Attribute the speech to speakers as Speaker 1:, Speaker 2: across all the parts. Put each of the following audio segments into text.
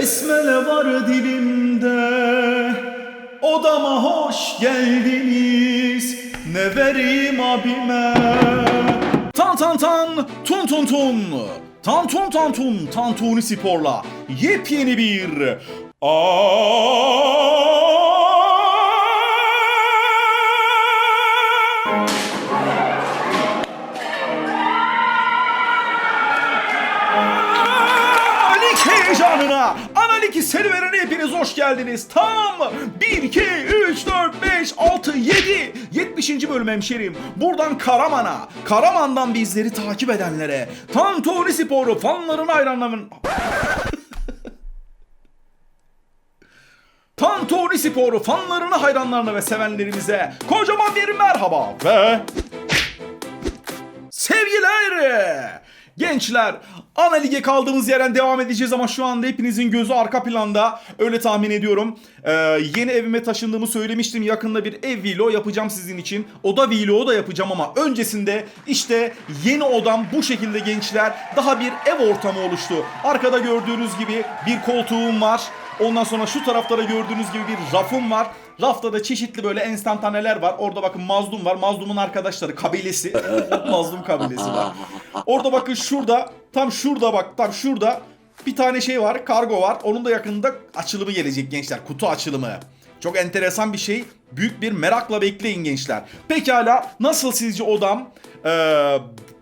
Speaker 1: Besmele var dilimde. Odama hoş geldiniz. Ne vereyim abime? Tan tan tan Tun tun tun. Tan tun tan tun Tantuni Spor'la Yepyeni bir Aa! 2 serverine hepiniz hoş geldiniz. Tam 1, 2, 3, 4, 5, 6, 7, 70. bölüm hemşerim. Buradan Karaman'a, Karaman'dan bizleri takip edenlere, Tantori Spor'u fanların hayranların... Tantori Spor'u fanlarına, hayranlarına ve sevenlerimize kocaman bir merhaba ve... Sevgiler! Gençler ana lige kaldığımız yerden devam edeceğiz ama şu anda hepinizin gözü arka planda. Öyle tahmin ediyorum. Ee, yeni evime taşındığımı söylemiştim. Yakında bir ev vlog yapacağım sizin için. Oda vlogu da yapacağım ama öncesinde işte yeni odam bu şekilde gençler. Daha bir ev ortamı oluştu. Arkada gördüğünüz gibi bir koltuğum var. Ondan sonra şu tarafta da gördüğünüz gibi bir rafım var. Rafta da çeşitli böyle enstantaneler var. Orada bakın Mazlum var. Mazlum'un arkadaşları kabilesi. Mazlum kabilesi var. Orada bakın şurada tam şurada bak tam şurada bir tane şey var. Kargo var. Onun da yakında açılımı gelecek gençler. Kutu açılımı. Çok enteresan bir şey. Büyük bir merakla bekleyin gençler. Pekala nasıl sizce odam? Ee,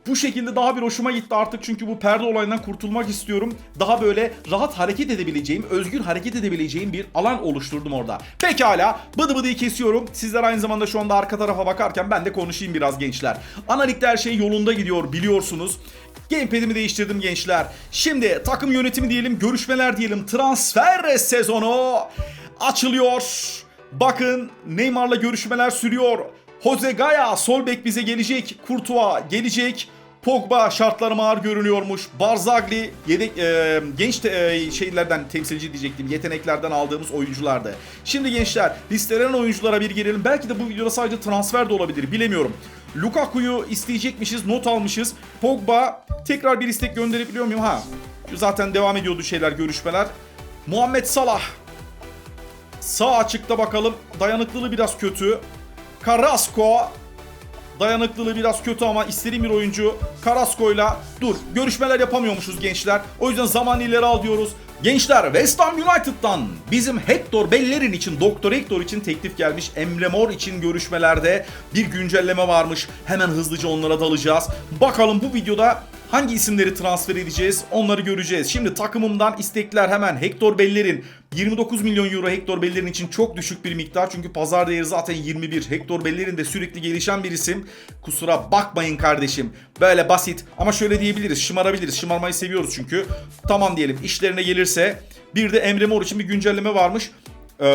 Speaker 1: bu şekilde daha bir hoşuma gitti artık çünkü bu perde olayından kurtulmak istiyorum. Daha böyle rahat hareket edebileceğim, özgür hareket edebileceğim bir alan oluşturdum orada. Pekala bıdı bıdıyı kesiyorum. Sizler aynı zamanda şu anda arka tarafa bakarken ben de konuşayım biraz gençler. Analitikte her şey yolunda gidiyor biliyorsunuz. Gamepad'imi değiştirdim gençler. Şimdi takım yönetimi diyelim, görüşmeler diyelim, transfer sezonu açılıyor. Bakın Neymar'la görüşmeler sürüyor. Jose Gaya sol bek bize gelecek. Courtois gelecek. Pogba şartlarım ağır görünüyormuş. Barzagli yedek e, genç te- e, şeylerden temsilci diyecektim. Yeteneklerden aldığımız oyunculardı. Şimdi gençler listelerin oyunculara bir girelim. Belki de bu videoda sadece transfer de olabilir bilemiyorum. Lukaku'yu isteyecekmişiz, not almışız. Pogba tekrar bir istek gönderebiliyor muyum? Ha. Zaten devam ediyordu şeyler, görüşmeler. Muhammed Salah Sağ açıkta bakalım. Dayanıklılığı biraz kötü. Carrasco dayanıklılığı biraz kötü ama istediğim bir oyuncu. Carrasco'yla dur görüşmeler yapamıyormuşuz gençler. O yüzden zaman ileri al diyoruz. Gençler West Ham United'dan bizim Hector Bellerin için, Doktor Hector için teklif gelmiş. Emre Mor için görüşmelerde bir güncelleme varmış. Hemen hızlıca onlara dalacağız. Bakalım bu videoda hangi isimleri transfer edeceğiz onları göreceğiz. Şimdi takımımdan istekler hemen Hector Bellerin 29 milyon euro Hector Bellerin için çok düşük bir miktar. Çünkü pazar değeri zaten 21. Hector Bellerin de sürekli gelişen bir isim. Kusura bakmayın kardeşim. Böyle basit ama şöyle diyebiliriz. Şımarabiliriz. Şımarmayı seviyoruz çünkü. Tamam diyelim işlerine gelirse. Bir de Emre Mor için bir güncelleme varmış. Ee,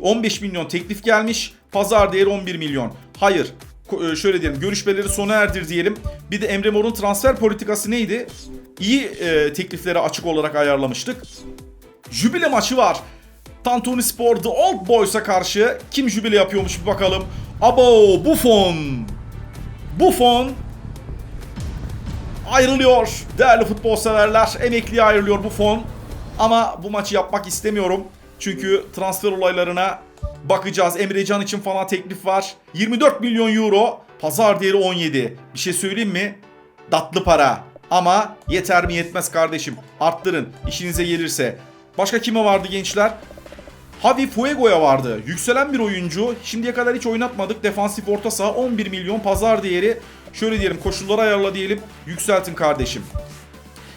Speaker 1: 15 milyon teklif gelmiş. Pazar değeri 11 milyon. Hayır. E, Şöyle diyelim görüşmeleri sona erdir diyelim. Bir de Emre Mor'un transfer politikası neydi? İyi e, tekliflere açık olarak ayarlamıştık. Jübile maçı var. Tantuni Spor Old Boys'a karşı kim jübile yapıyormuş bir bakalım. Abo Buffon. Buffon ayrılıyor. Değerli futbol severler emekliye ayrılıyor Buffon. Ama bu maçı yapmak istemiyorum. Çünkü transfer olaylarına bakacağız. Emrecan için falan teklif var. 24 milyon euro. Pazar değeri 17. Bir şey söyleyeyim mi? Tatlı para. Ama yeter mi yetmez kardeşim. Arttırın işinize gelirse. Başka kime vardı gençler? Javi Fuego'ya vardı. Yükselen bir oyuncu. Şimdiye kadar hiç oynatmadık. Defansif orta saha 11 milyon pazar değeri. Şöyle diyelim koşulları ayarla diyelim. Yükseltin kardeşim.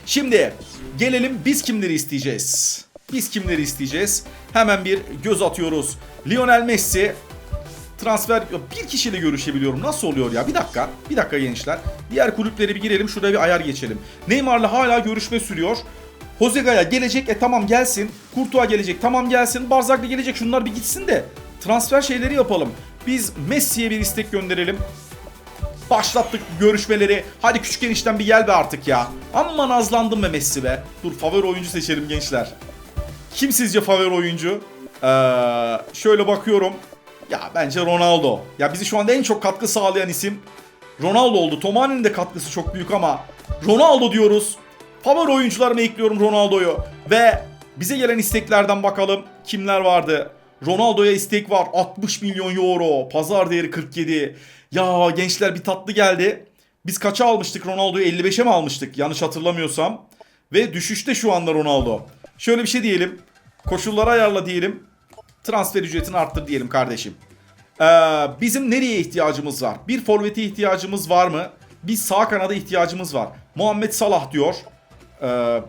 Speaker 1: Şimdi gelelim biz kimleri isteyeceğiz? Biz kimleri isteyeceğiz? Hemen bir göz atıyoruz. Lionel Messi transfer bir kişiyle görüşebiliyorum. Nasıl oluyor ya? Bir dakika. Bir dakika gençler. Diğer kulüpleri bir girelim. Şurada bir ayar geçelim. Neymar'la hala görüşme sürüyor. Jose Gaya gelecek. E tamam gelsin. Courtois gelecek. Tamam gelsin. Barzagli gelecek. Şunlar bir gitsin de transfer şeyleri yapalım. Biz Messi'ye bir istek gönderelim. Başlattık görüşmeleri. Hadi küçük enişten bir gel be artık ya. Amma nazlandım be Messi be. Dur favori oyuncu seçelim gençler. Kim sizce favori oyuncu? Ee, şöyle bakıyorum. Ya bence Ronaldo. Ya bizi şu anda en çok katkı sağlayan isim Ronaldo oldu. Tomani'nin de katkısı çok büyük ama Ronaldo diyoruz. Favori oyuncularıma ekliyorum Ronaldo'yu. Ve Bize gelen isteklerden bakalım kimler vardı. Ronaldo'ya istek var 60 milyon euro. Pazar değeri 47. Ya gençler bir tatlı geldi. Biz kaça almıştık Ronaldo'yu 55'e mi almıştık yanlış hatırlamıyorsam. Ve düşüşte şu anda Ronaldo. Şöyle bir şey diyelim. Koşulları ayarla diyelim. Transfer ücretini arttır diyelim kardeşim. Ee, bizim nereye ihtiyacımız var? Bir forvete ihtiyacımız var mı? Bir sağ kanada ihtiyacımız var. Muhammed Salah diyor. Ee,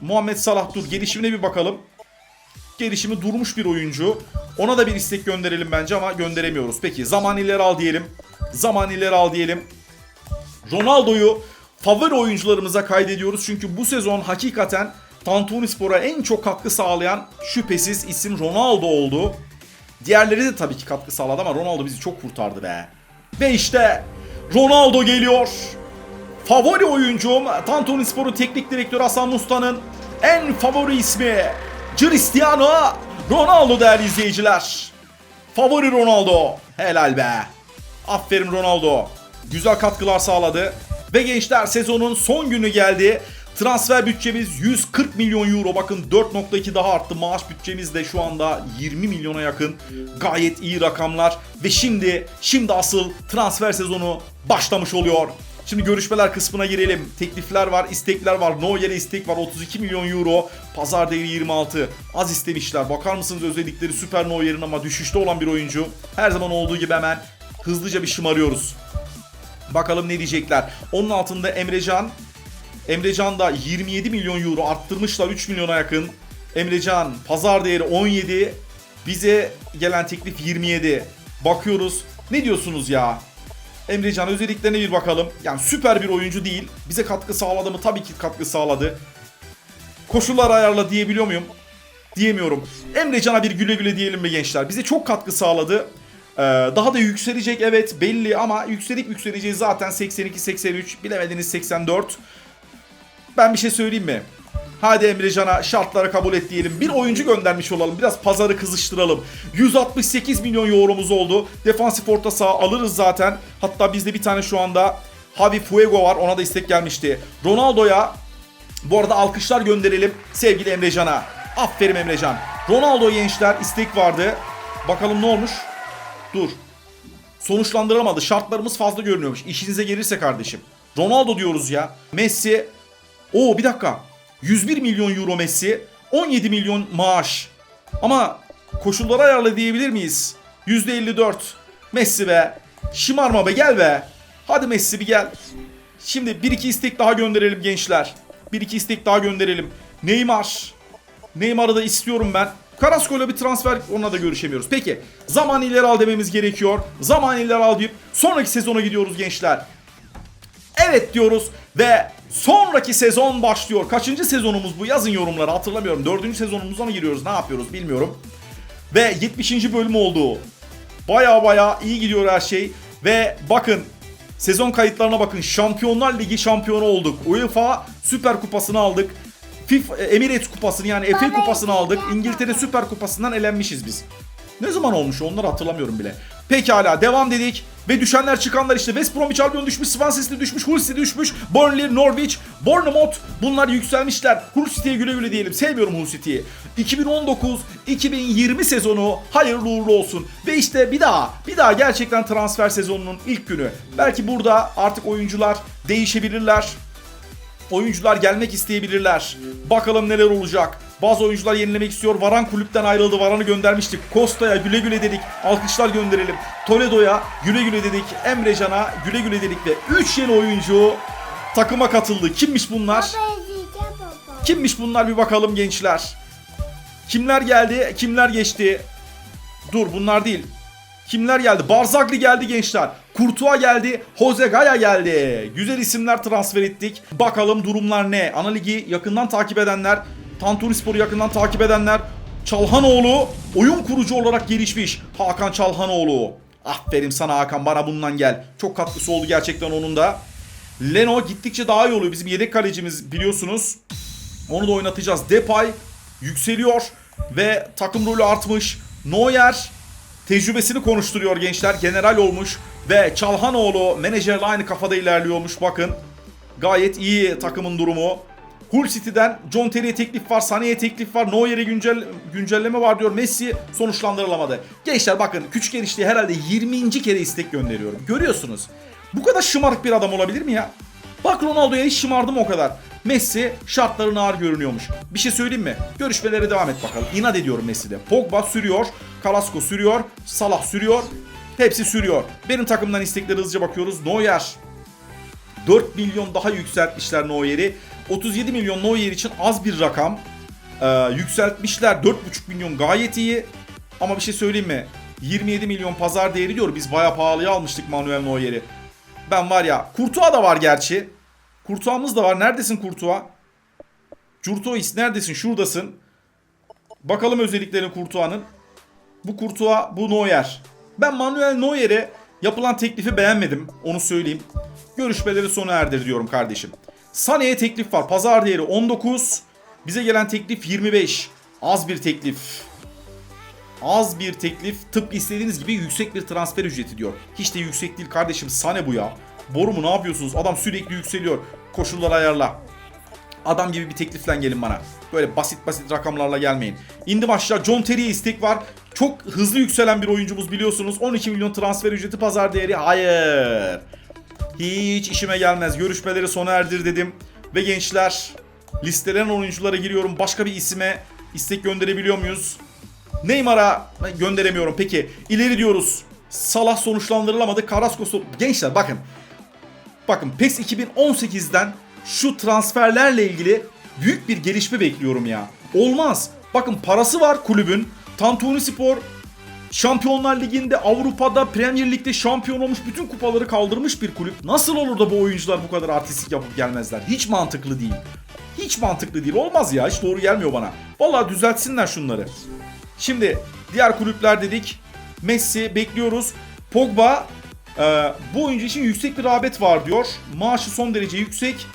Speaker 1: Muhammed Salah dur gelişimine bir bakalım. Gelişimi durmuş bir oyuncu. Ona da bir istek gönderelim bence ama gönderemiyoruz. Peki zaman ileri al diyelim. Zaman ileri al diyelim. Ronaldo'yu favori oyuncularımıza kaydediyoruz. Çünkü bu sezon hakikaten Tantuni Spor'a en çok katkı sağlayan şüphesiz isim Ronaldo oldu. Diğerleri de tabii ki katkı sağladı ama Ronaldo bizi çok kurtardı be. Ve işte Ronaldo geliyor. Favori oyuncum Tantuni Spor'un teknik direktörü Hasan Musta'nın en favori ismi Cristiano Ronaldo değerli izleyiciler. Favori Ronaldo. Helal be. Aferin Ronaldo. Güzel katkılar sağladı. Ve gençler sezonun son günü geldi. Transfer bütçemiz 140 milyon euro. Bakın 4.2 daha arttı. Maaş bütçemiz de şu anda 20 milyona yakın. Gayet iyi rakamlar. Ve şimdi, şimdi asıl transfer sezonu başlamış oluyor. Şimdi görüşmeler kısmına girelim. Teklifler var, istekler var. Neuer'e istek var 32 milyon euro. Pazar değeri 26. Az istemişler. Bakar mısınız özellikleri süper Neuer'in ama düşüşte olan bir oyuncu. Her zaman olduğu gibi hemen hızlıca bir şımarıyoruz. Bakalım ne diyecekler. Onun altında Emrecan. Emrecan da 27 milyon euro arttırmışlar 3 milyona yakın. Emrecan pazar değeri 17. Bize gelen teklif 27. Bakıyoruz. Ne diyorsunuz ya? Emrecan özelliklerine bir bakalım. Yani süper bir oyuncu değil. Bize katkı sağladı mı? Tabii ki katkı sağladı. Koşullar ayarla diyebiliyor muyum? Diyemiyorum. Emrecan'a bir güle güle diyelim mi gençler? Bize çok katkı sağladı. Ee, daha da yükselecek evet belli ama yükselip yükseleceği zaten 82-83 bilemediniz 84. Ben bir şey söyleyeyim mi? Hadi Emrecan'a şartları kabul et diyelim. Bir oyuncu göndermiş olalım. Biraz pazarı kızıştıralım. 168 milyon euromuz oldu. Defansif orta saha alırız zaten. Hatta bizde bir tane şu anda Javi Fuego var. Ona da istek gelmişti. Ronaldo'ya bu arada alkışlar gönderelim sevgili Emrecan'a. Aferin Emrecan. Ronaldo gençler istek vardı. Bakalım ne olmuş? Dur. Sonuçlandıramadı. Şartlarımız fazla görünüyormuş. İşinize gelirse kardeşim. Ronaldo diyoruz ya. Messi. Oo bir dakika. 101 milyon euro Messi. 17 milyon maaş. Ama koşulları ayarla diyebilir miyiz? %54. Messi be. Şımarma be gel be. Hadi Messi bir gel. Şimdi bir iki istek daha gönderelim gençler. Bir iki istek daha gönderelim. Neymar. Neymar'ı da istiyorum ben. Carrasco'yla bir transfer onunla da görüşemiyoruz. Peki zaman ileri al dememiz gerekiyor. Zaman ileri al deyip sonraki sezona gidiyoruz gençler. Evet diyoruz ve sonraki sezon başlıyor. Kaçıncı sezonumuz bu? Yazın yorumlara hatırlamıyorum. Dördüncü sezonumuza mı giriyoruz? Ne yapıyoruz bilmiyorum. Ve 70. bölüm oldu. Baya baya iyi gidiyor her şey. Ve bakın sezon kayıtlarına bakın. Şampiyonlar Ligi şampiyonu olduk. UEFA Süper Kupası'nı aldık. FIFA Emirates Kupası'nı yani FA Kupası'nı aldık. İngiltere Süper Kupası'ndan elenmişiz biz. Ne zaman olmuş onları hatırlamıyorum bile. Pekala devam dedik. Ve düşenler çıkanlar işte West Bromwich Albion düşmüş, Swansea düşmüş, Hull City düşmüş, Burnley, Norwich, Bournemouth bunlar yükselmişler. Hull City'ye güle güle diyelim. Sevmiyorum Hull City'yi. 2019-2020 sezonu hayırlı uğurlu olsun. Ve işte bir daha, bir daha gerçekten transfer sezonunun ilk günü. Belki burada artık oyuncular değişebilirler. Oyuncular gelmek isteyebilirler. Bakalım neler olacak. Bazı oyuncular yenilemek istiyor. Varan kulüpten ayrıldı. Varan'ı göndermiştik. Costa'ya güle güle dedik. Alkışlar gönderelim. Toledo'ya güle güle dedik. Emrecan'a güle güle dedik ve 3 yeni oyuncu takıma katıldı. Kimmiş bunlar? Kimmiş bunlar bir bakalım gençler. Kimler geldi? Kimler geçti? Dur bunlar değil. Kimler geldi? Barzagli geldi gençler. Kurtuğa geldi. Jose Gaya geldi. Güzel isimler transfer ettik. Bakalım durumlar ne? Ana Ligi yakından takip edenler, Tantuni Spor'u yakından takip edenler, Çalhanoğlu oyun kurucu olarak gelişmiş. Hakan Çalhanoğlu. Aferin sana Hakan bana bundan gel. Çok katkısı oldu gerçekten onun da. Leno gittikçe daha iyi oluyor. Bizim yedek kalecimiz biliyorsunuz. Onu da oynatacağız. Depay yükseliyor ve takım rolü artmış. Neuer tecrübesini konuşturuyor gençler. General olmuş ve Çalhanoğlu menajerle aynı kafada ilerliyormuş bakın. Gayet iyi takımın durumu. Hull City'den John Terry'e teklif var, Sané'ye teklif var, Neuer'e güncel, güncelleme var diyor. Messi sonuçlandırılamadı. Gençler bakın küçük enişteye herhalde 20. kere istek gönderiyorum. Görüyorsunuz. Bu kadar şımarık bir adam olabilir mi ya? Bak Ronaldo'ya hiç şımardım o kadar. Messi şartların ağır görünüyormuş. Bir şey söyleyeyim mi? Görüşmelere devam et bakalım. İnat ediyorum Messi'de. Pogba sürüyor, Carrasco sürüyor, Salah sürüyor. Hepsi sürüyor. Benim takımdan istekleri hızlıca bakıyoruz. Neuer 4 milyon daha yükseltmişler Neuer'i. 37 milyon Neuer için az bir rakam. Ee, yükseltmişler 4,5 milyon gayet iyi. Ama bir şey söyleyeyim mi? 27 milyon pazar değeri diyor. Biz bayağı pahalıya almıştık Manuel Neuer'i. Ben var ya Kurtuğa da var gerçi. Kurtuğamız da var. Neredesin Kurtuğa? Curtois neredesin? Şuradasın. Bakalım özelliklerini Kurtuğa'nın. Bu Kurtuğa, bu Neuer. Ben Manuel Neuer'e yapılan teklifi beğenmedim. Onu söyleyeyim. Görüşmeleri sona erdir diyorum kardeşim. Sané'ye teklif var. Pazar değeri 19. Bize gelen teklif 25. Az bir teklif. Az bir teklif. Tıpkı istediğiniz gibi yüksek bir transfer ücreti diyor. Hiç de yüksek değil kardeşim. Sane bu ya. Boru mu ne yapıyorsunuz? Adam sürekli yükseliyor. Koşulları ayarla. Adam gibi bir teklifle gelin bana. Böyle basit basit rakamlarla gelmeyin. İndim aşağı John Terry'e istek var. Çok hızlı yükselen bir oyuncumuz biliyorsunuz. 12 milyon transfer ücreti pazar değeri. Hayır. Hiç işime gelmez. Görüşmeleri sona erdir dedim. Ve gençler listelen oyunculara giriyorum. Başka bir isime istek gönderebiliyor muyuz? Neymar'a gönderemiyorum. Peki ileri diyoruz. Salah sonuçlandırılamadı. Carrasco so- Gençler bakın. Bakın PES 2018'den şu transferlerle ilgili büyük bir gelişme bekliyorum ya. Olmaz. Bakın parası var kulübün. Tantuni Spor Şampiyonlar Ligi'nde, Avrupa'da, Premier Lig'de şampiyon olmuş, bütün kupaları kaldırmış bir kulüp. Nasıl olur da bu oyuncular bu kadar artistik yapıp gelmezler? Hiç mantıklı değil. Hiç mantıklı değil. Olmaz ya. Hiç doğru gelmiyor bana. Vallahi düzeltsinler şunları. Şimdi diğer kulüpler dedik. Messi bekliyoruz. Pogba e, bu oyuncu için yüksek bir rağbet var diyor. Maaşı son derece yüksek.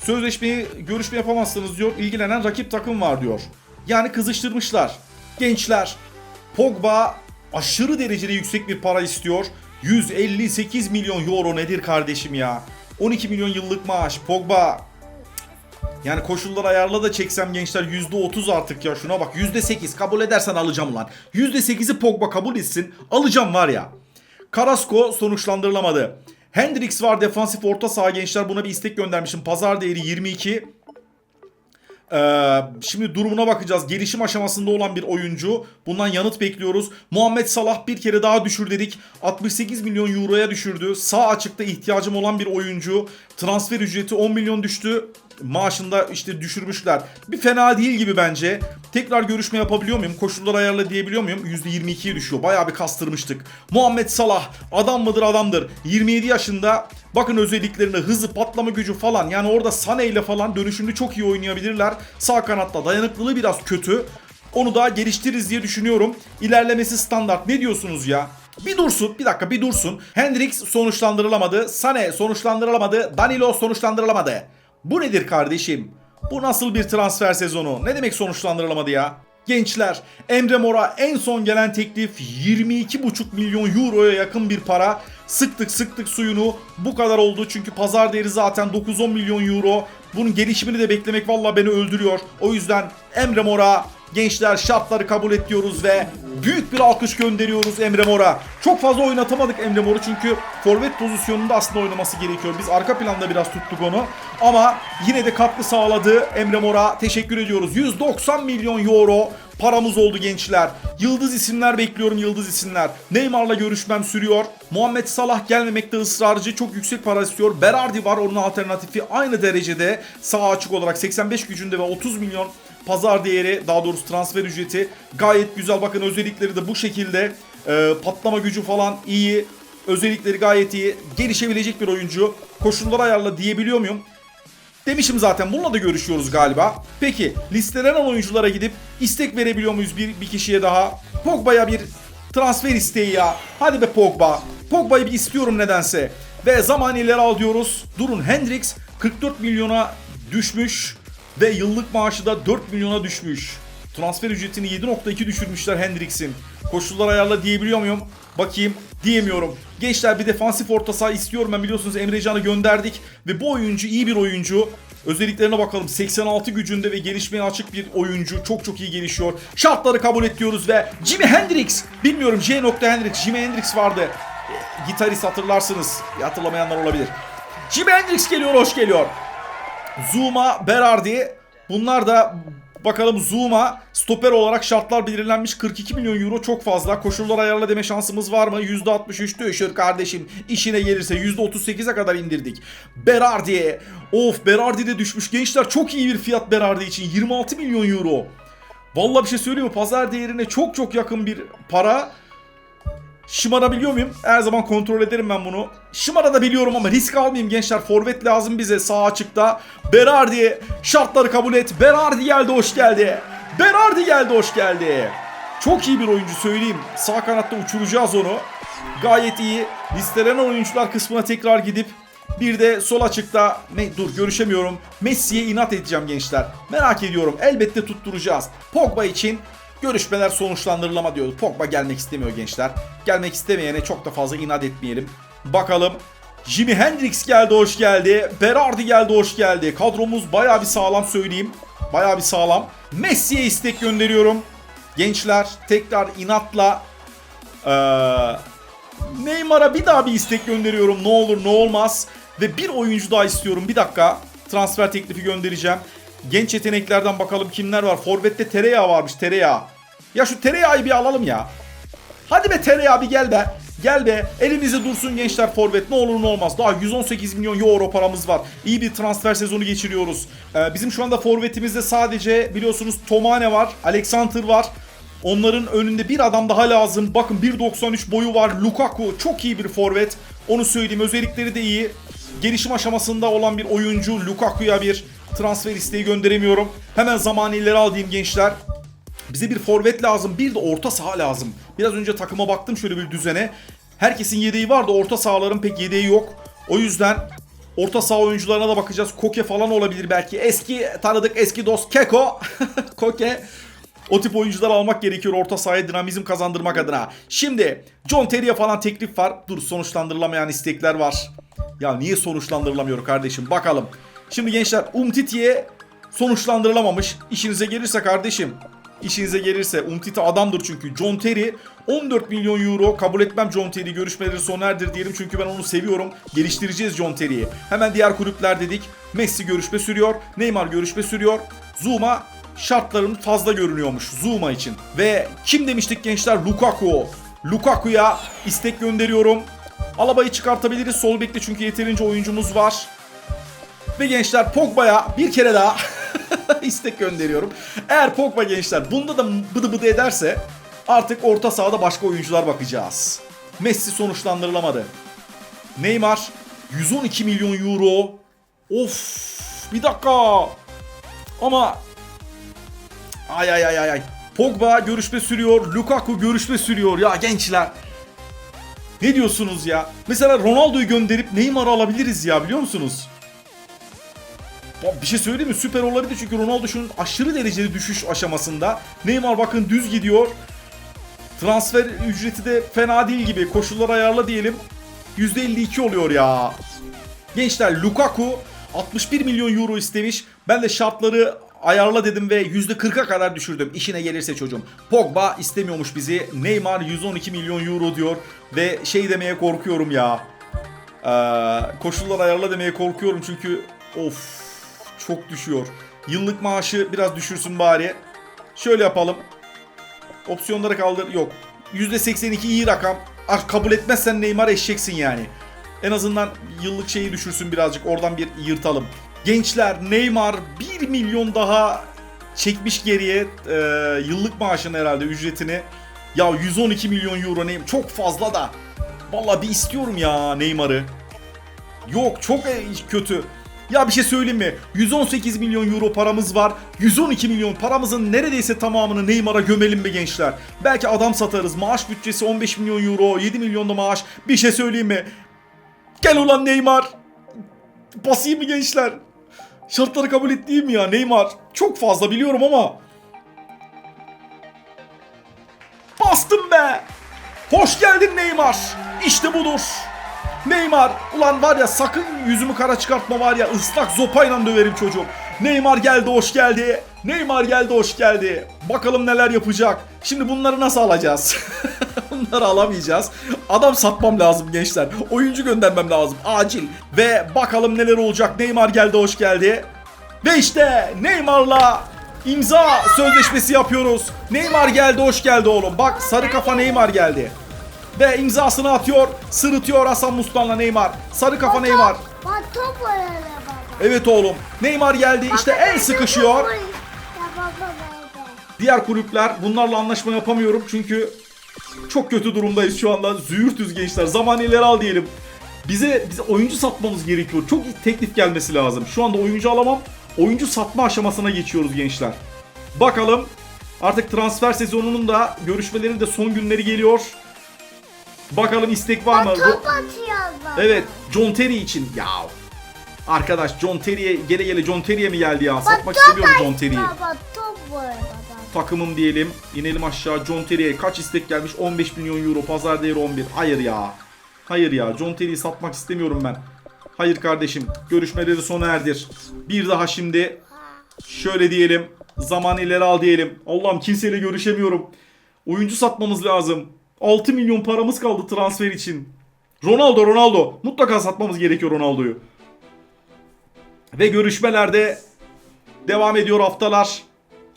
Speaker 1: Sözleşmeyi görüşme yapamazsınız diyor. İlgilenen rakip takım var diyor. Yani kızıştırmışlar. Gençler Pogba aşırı derecede yüksek bir para istiyor. 158 milyon euro nedir kardeşim ya? 12 milyon yıllık maaş. Pogba yani koşullar ayarla da çeksem gençler %30 artık ya şuna bak %8 kabul edersen alacağım lan. %8'i Pogba kabul etsin alacağım var ya. Carrasco sonuçlandırılamadı. Hendrix var defansif orta saha gençler buna bir istek göndermişim. Pazar değeri 22. Ee, şimdi durumuna bakacağız. Gelişim aşamasında olan bir oyuncu. Bundan yanıt bekliyoruz. Muhammed Salah bir kere daha düşür dedik. 68 milyon euroya düşürdü. Sağ açıkta ihtiyacım olan bir oyuncu. Transfer ücreti 10 milyon düştü. Maaşında işte düşürmüşler. Bir fena değil gibi bence. Tekrar görüşme yapabiliyor muyum? Koşullar ayarla diyebiliyor muyum? %22'ye düşüyor. Bayağı bir kastırmıştık. Muhammed Salah adam mıdır adamdır. 27 yaşında. Bakın özelliklerine hızı, patlama gücü falan. Yani orada Sane ile falan dönüşümlü çok iyi oynayabilirler. Sağ kanatta dayanıklılığı biraz kötü. Onu daha geliştiririz diye düşünüyorum. İlerlemesi standart. Ne diyorsunuz ya? Bir dursun, bir dakika bir dursun. Hendrix sonuçlandırılamadı. Sane sonuçlandırılamadı. Danilo sonuçlandırılamadı. Bu nedir kardeşim? Bu nasıl bir transfer sezonu? Ne demek sonuçlandırılamadı ya? Gençler, Emre Mor'a en son gelen teklif 22,5 milyon euroya yakın bir para. Sıktık sıktık suyunu. Bu kadar oldu çünkü pazar değeri zaten 9-10 milyon euro. Bunun gelişimini de beklemek valla beni öldürüyor. O yüzden Emre Mor'a gençler şartları kabul et diyoruz ve büyük bir alkış gönderiyoruz Emre Mor'a. Çok fazla oynatamadık Emre Mor'u çünkü forvet pozisyonunda aslında oynaması gerekiyor. Biz arka planda biraz tuttuk onu. Ama yine de katkı sağladı Emre Mor'a. Teşekkür ediyoruz. 190 milyon euro paramız oldu gençler. Yıldız isimler bekliyorum yıldız isimler. Neymar'la görüşmem sürüyor. Muhammed Salah gelmemekte ısrarcı. Çok yüksek para istiyor. Berardi var onun alternatifi aynı derecede sağ açık olarak 85 gücünde ve 30 milyon pazar değeri daha doğrusu transfer ücreti gayet güzel. Bakın özellikleri de bu şekilde. Ee, patlama gücü falan iyi. Özellikleri gayet iyi. Gelişebilecek bir oyuncu. Koşulları ayarla diyebiliyor muyum? Demişim zaten bununla da görüşüyoruz galiba. Peki listelenen oyunculara gidip istek verebiliyor muyuz bir, bir kişiye daha? Pogba'ya bir transfer isteği ya. Hadi be Pogba. Pogba'yı bir istiyorum nedense. Ve zaman ileri al diyoruz. Durun Hendrix 44 milyona düşmüş. Ve yıllık maaşı da 4 milyona düşmüş. Transfer ücretini 7.2 düşürmüşler Hendrix'in. Koşullar ayarla diyebiliyor muyum? Bakayım diyemiyorum. Gençler bir defansif orta saha istiyorum ben biliyorsunuz Emre Can'ı gönderdik ve bu oyuncu iyi bir oyuncu. Özelliklerine bakalım. 86 gücünde ve gelişmeye açık bir oyuncu. Çok çok iyi gelişiyor. Şartları kabul et diyoruz ve Jimi Hendrix. Bilmiyorum J. Hendrix. Jimi Hendrix vardı. E, Gitarist hatırlarsınız. Hatırlamayanlar olabilir. Jimi Hendrix geliyor. Hoş geliyor. Zuma, Berardi. Bunlar da bakalım Zuma stoper olarak şartlar belirlenmiş 42 milyon euro çok fazla. Koşullar ayarla deme şansımız var mı? %63 düşür kardeşim. İşine gelirse %38'e kadar indirdik. Berardi. Of Berardi de düşmüş. Gençler çok iyi bir fiyat Berardi için. 26 milyon euro. Vallahi bir şey söyleyeyim mi? Pazar değerine çok çok yakın bir para. Şımarabiliyor muyum? Her zaman kontrol ederim ben bunu. Şımara da biliyorum ama risk almayayım gençler. Forvet lazım bize sağ açıkta. Berardi şartları kabul et. Berardi geldi hoş geldi. Berardi geldi hoş geldi. Çok iyi bir oyuncu söyleyeyim. Sağ kanatta uçuracağız onu. Gayet iyi. Listelenen oyuncular kısmına tekrar gidip bir de sol açıkta Me- dur görüşemiyorum. Messi'ye inat edeceğim gençler. Merak ediyorum. Elbette tutturacağız. Pogba için görüşmeler sonuçlandırılama diyordu. Pogba gelmek istemiyor gençler. Gelmek istemeyene çok da fazla inat etmeyelim. Bakalım. Jimi Hendrix geldi hoş geldi. Berardi geldi hoş geldi. Kadromuz baya bir sağlam söyleyeyim. Baya bir sağlam. Messi'ye istek gönderiyorum. Gençler tekrar inatla eee Neymar'a bir daha bir istek gönderiyorum. Ne olur ne olmaz. Ve bir oyuncu daha istiyorum. Bir dakika. Transfer teklifi göndereceğim. Genç yeteneklerden bakalım kimler var. Forvet'te tereyağı varmış tereyağı. Ya şu tereyağı bir alalım ya. Hadi be tereyağı bir gel be. Gel be. Elimizde dursun gençler forvet. Ne olur ne olmaz. Daha 118 milyon euro paramız var. İyi bir transfer sezonu geçiriyoruz. Ee, bizim şu anda forvetimizde sadece biliyorsunuz Tomane var. Alexander var. Onların önünde bir adam daha lazım. Bakın 1.93 boyu var. Lukaku çok iyi bir forvet. Onu söyleyeyim. Özellikleri de iyi. Gelişim aşamasında olan bir oyuncu Lukaku'ya bir transfer isteği gönderemiyorum. Hemen zamanı ileri alayım gençler. Bize bir forvet lazım. Bir de orta saha lazım. Biraz önce takıma baktım şöyle bir düzene. Herkesin yedeği var da orta sahaların pek yedeği yok. O yüzden orta saha oyuncularına da bakacağız. Koke falan olabilir belki. Eski tanıdık eski dost Keko. Koke. O tip oyuncular almak gerekiyor orta sahaya dinamizm kazandırmak adına. Şimdi John Terry'e falan teklif var. Dur sonuçlandırılamayan istekler var. Ya niye sonuçlandırılamıyor kardeşim bakalım. Şimdi gençler Umtiti'ye sonuçlandırılamamış. İşinize gelirse kardeşim. İşinize gelirse Umtiti adamdır çünkü. John Terry 14 milyon euro kabul etmem John Terry görüşmeleri sona erdir diyelim çünkü ben onu seviyorum. Geliştireceğiz John Terry'i. Hemen diğer kulüpler dedik. Messi görüşme sürüyor. Neymar görüşme sürüyor. Zuma şartların fazla görünüyormuş Zuma için. Ve kim demiştik gençler? Lukaku. Lukaku'ya istek gönderiyorum. Alaba'yı çıkartabiliriz sol bekle çünkü yeterince oyuncumuz var. Ve gençler Pogba'ya bir kere daha istek gönderiyorum. Eğer Pogba gençler bunda da bıdı bıdı ederse artık orta sahada başka oyuncular bakacağız. Messi sonuçlandırılamadı. Neymar 112 milyon euro. Of bir dakika. Ama ay ay ay ay ay. Pogba görüşme sürüyor. Lukaku görüşme sürüyor. Ya gençler. Ne diyorsunuz ya? Mesela Ronaldo'yu gönderip Neymar'ı alabiliriz ya biliyor musunuz? Bir şey söyleyeyim mi? Süper olabilir çünkü Ronaldo şu an aşırı derecede düşüş aşamasında. Neymar bakın düz gidiyor. Transfer ücreti de fena değil gibi. Koşullar ayarla diyelim. %52 oluyor ya. Gençler Lukaku 61 milyon euro istemiş. Ben de şartları ayarla dedim ve %40'a kadar düşürdüm. İşine gelirse çocuğum. Pogba istemiyormuş bizi. Neymar 112 milyon euro diyor. Ve şey demeye korkuyorum ya. Ee, koşullar ayarla demeye korkuyorum çünkü of çok düşüyor. Yıllık maaşı biraz düşürsün bari. Şöyle yapalım. Opsiyonları kaldır. Yok. %82 iyi rakam. Ah, kabul etmezsen Neymar eşeksin yani. En azından yıllık şeyi düşürsün birazcık. Oradan bir yırtalım. Gençler Neymar 1 milyon daha çekmiş geriye e, yıllık maaşını herhalde ücretini. Ya 112 milyon euro Neymar çok fazla da. Vallahi bir istiyorum ya Neymar'ı. Yok çok e, kötü. Ya bir şey söyleyeyim mi? 118 milyon euro paramız var. 112 milyon paramızın neredeyse tamamını Neymar'a gömelim be gençler. Belki adam satarız. Maaş bütçesi 15 milyon euro, 7 milyon da maaş. Bir şey söyleyeyim mi? Gel ulan Neymar. Basayım mı gençler? Şartları kabul ettiğim ya Neymar. Çok fazla biliyorum ama. Bastım be. Hoş geldin Neymar. İşte budur. Neymar ulan var ya sakın yüzümü kara çıkartma var ya ıslak zopayla döverim çocuğum. Neymar geldi hoş geldi. Neymar geldi hoş geldi. Bakalım neler yapacak. Şimdi bunları nasıl alacağız? Bunları alamayacağız. Adam satmam lazım gençler. Oyuncu göndermem lazım acil. Ve bakalım neler olacak. Neymar geldi hoş geldi. Ve işte Neymar'la imza sözleşmesi yapıyoruz. Neymar geldi hoş geldi oğlum. Bak sarı kafa Neymar geldi. Ve imzasını atıyor. Sırıtıyor Hasan Muslan'la Neymar. Sarı kafa Neymar.
Speaker 2: Bak top oynadı baba.
Speaker 1: Evet oğlum. Neymar geldi. İşte el sıkışıyor. Diğer kulüpler bunlarla anlaşma yapamıyorum çünkü çok kötü durumdayız şu anda. Züğürtüz gençler. Zaman ileri al diyelim. Bize bize oyuncu satmamız gerekiyor. Çok iyi teklif gelmesi lazım. Şu anda oyuncu alamam. Oyuncu satma aşamasına geçiyoruz gençler. Bakalım. Artık transfer sezonunun da görüşmeleri de son günleri geliyor. Bakalım istek var mı?
Speaker 2: Top atıyor baba.
Speaker 1: Evet, John Terry için. Ya Arkadaş John Terry'e gele gele John Terry'e mi geldi ya?
Speaker 2: Bak
Speaker 1: Satmak
Speaker 2: top
Speaker 1: istemiyorum John Terry'yi.
Speaker 2: Baba top oynadı.
Speaker 1: takımım diyelim. İnelim aşağı. John Terry'e kaç istek gelmiş? 15 milyon euro. Pazar değeri 11. Hayır ya. Hayır ya. John Terry'yi satmak istemiyorum ben. Hayır kardeşim. Görüşmeleri sona erdir. Bir daha şimdi şöyle diyelim. Zaman ileri al diyelim. Allah'ım kimseyle görüşemiyorum. Oyuncu satmamız lazım. 6 milyon paramız kaldı transfer için. Ronaldo Ronaldo. Mutlaka satmamız gerekiyor Ronaldo'yu. Ve görüşmelerde devam ediyor haftalar.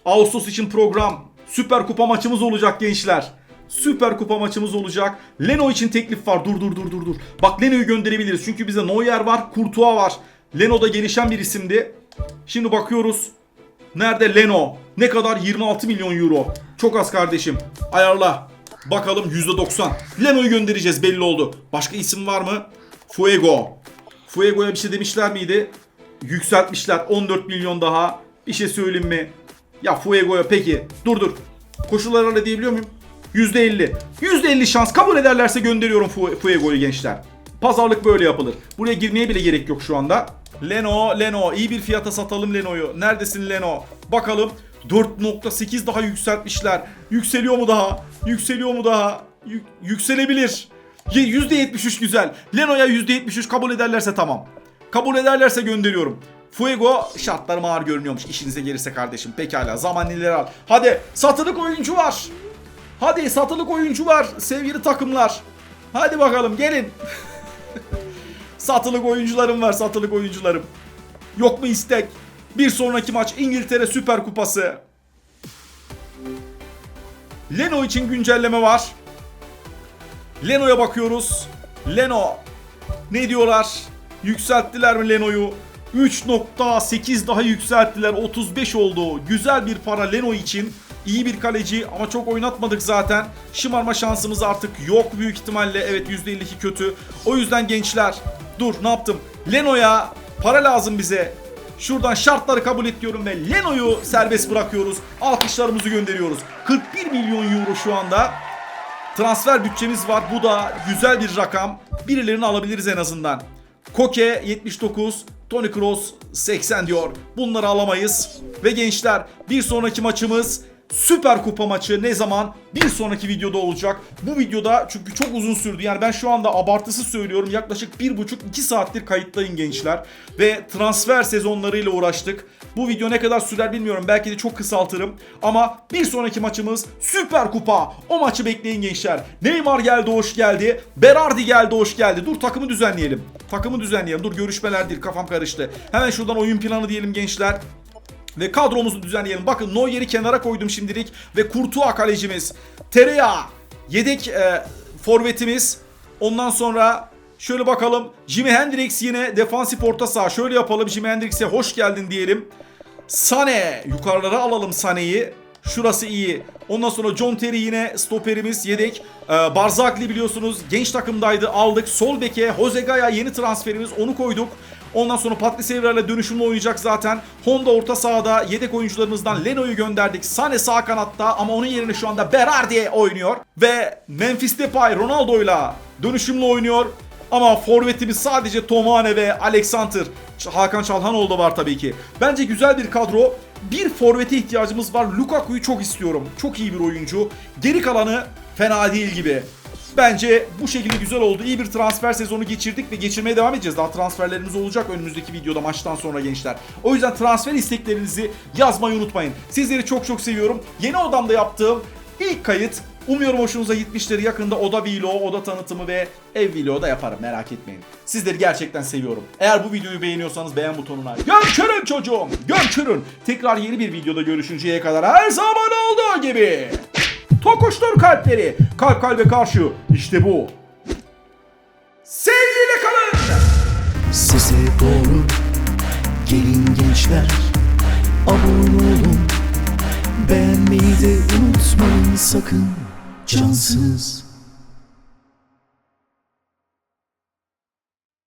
Speaker 1: Ağustos için program. Süper kupa maçımız olacak gençler. Süper kupa maçımız olacak. Leno için teklif var. Dur dur dur dur dur. Bak Leno'yu gönderebiliriz. Çünkü bize Neuer var, Courtois var. Leno da gelişen bir isimdi. Şimdi bakıyoruz. Nerede Leno? Ne kadar? 26 milyon euro. Çok az kardeşim. Ayarla. Bakalım %90. Leno'yu göndereceğiz belli oldu. Başka isim var mı? Fuego. Fuego'ya bir şey demişler miydi? Yükseltmişler 14 milyon daha. Bir şey söyleyeyim mi? Ya Fuego'ya peki. Dur dur. Koşulları öyle diyebiliyor muyum? %50. %50 şans kabul ederlerse gönderiyorum Fu- Fuego'yu gençler. Pazarlık böyle yapılır. Buraya girmeye bile gerek yok şu anda. Leno, Leno. iyi bir fiyata satalım Leno'yu. Neredesin Leno? Bakalım. 4.8 daha yükseltmişler. Yükseliyor mu daha? Yükseliyor mu daha? Yük- yükselebilir. Ye- %73 güzel. Leno'ya %73 kabul ederlerse tamam. Kabul ederlerse gönderiyorum. Fuego şartlarım ağır görünüyormuş. İşinize gelirse kardeşim. Pekala zaman ileri al. Hadi satılık oyuncu var. Hadi satılık oyuncu var sevgili takımlar. Hadi bakalım gelin. satılık oyuncularım var satılık oyuncularım. Yok mu istek? Bir sonraki maç İngiltere Süper Kupası. Leno için güncelleme var. Leno'ya bakıyoruz. Leno ne diyorlar? Yükselttiler mi Leno'yu? 3.8 daha yükselttiler. 35 oldu. Güzel bir para Leno için. İyi bir kaleci ama çok oynatmadık zaten. Şımarma şansımız artık yok büyük ihtimalle. Evet %52 kötü. O yüzden gençler dur ne yaptım? Leno'ya para lazım bize. Şuradan şartları kabul et diyorum ve Leno'yu serbest bırakıyoruz. Alkışlarımızı gönderiyoruz. 41 milyon euro şu anda. Transfer bütçemiz var. Bu da güzel bir rakam. Birilerini alabiliriz en azından. Koke 79, Toni Kroos 80 diyor. Bunları alamayız. Ve gençler bir sonraki maçımız Süper Kupa maçı ne zaman? Bir sonraki videoda olacak. Bu videoda çünkü çok uzun sürdü. Yani ben şu anda abartısı söylüyorum. Yaklaşık 1,5-2 saattir kayıttayım gençler. Ve transfer sezonlarıyla uğraştık. Bu video ne kadar sürer bilmiyorum. Belki de çok kısaltırım. Ama bir sonraki maçımız Süper Kupa. O maçı bekleyin gençler. Neymar geldi hoş geldi. Berardi geldi hoş geldi. Dur takımı düzenleyelim. Takımı düzenleyelim. Dur görüşmeler değil kafam karıştı. Hemen şuradan oyun planı diyelim gençler. Ve kadromuzu düzenleyelim. Bakın Neuer'i kenara koydum şimdilik. Ve Courtois kalecimiz. Tereyağı. Yedek e, forvetimiz. Ondan sonra şöyle bakalım. Jimi Hendrix yine defansif orta saha. Şöyle yapalım. Jimi Hendrix'e hoş geldin diyelim. Sane. Yukarılara alalım Sane'yi. Şurası iyi. Ondan sonra John Terry yine stoperimiz yedek. Ee, Barzakli biliyorsunuz genç takımdaydı aldık. Sol beke Jose Gaya yeni transferimiz onu koyduk. Ondan sonra Patrice Evra dönüşümlü oynayacak zaten. Honda orta sahada yedek oyuncularımızdan Leno'yu gönderdik. Sane sağ kanatta ama onun yerine şu anda Berardi oynuyor. Ve Memphis Depay Ronaldo'yla dönüşümlü oynuyor. Ama forvetimiz sadece Tomane ve Alexander. Hakan Çalhanoğlu da var tabii ki. Bence güzel bir kadro. Bir forvete ihtiyacımız var. Lukaku'yu çok istiyorum. Çok iyi bir oyuncu. Geri kalanı fena değil gibi. Bence bu şekilde güzel oldu. İyi bir transfer sezonu geçirdik ve geçirmeye devam edeceğiz. Daha transferlerimiz olacak önümüzdeki videoda maçtan sonra gençler. O yüzden transfer isteklerinizi yazmayı unutmayın. Sizleri çok çok seviyorum. Yeni odamda yaptığım ilk kayıt Umuyorum hoşunuza gitmiştir. Yakında oda vlogu, oda tanıtımı ve ev vlogu da yaparım. Merak etmeyin. Sizleri gerçekten seviyorum. Eğer bu videoyu beğeniyorsanız beğen butonuna gömçürün çocuğum. Gömçürün. Tekrar yeni bir videoda görüşünceye kadar her zaman olduğu gibi. Tokuştur kalpleri. Kalp kalbe karşı. İşte bu. Sevgiyle kalın.
Speaker 3: Size doğru gelin gençler Abone olun Beğenmeyi de unutmayın sakın Cansız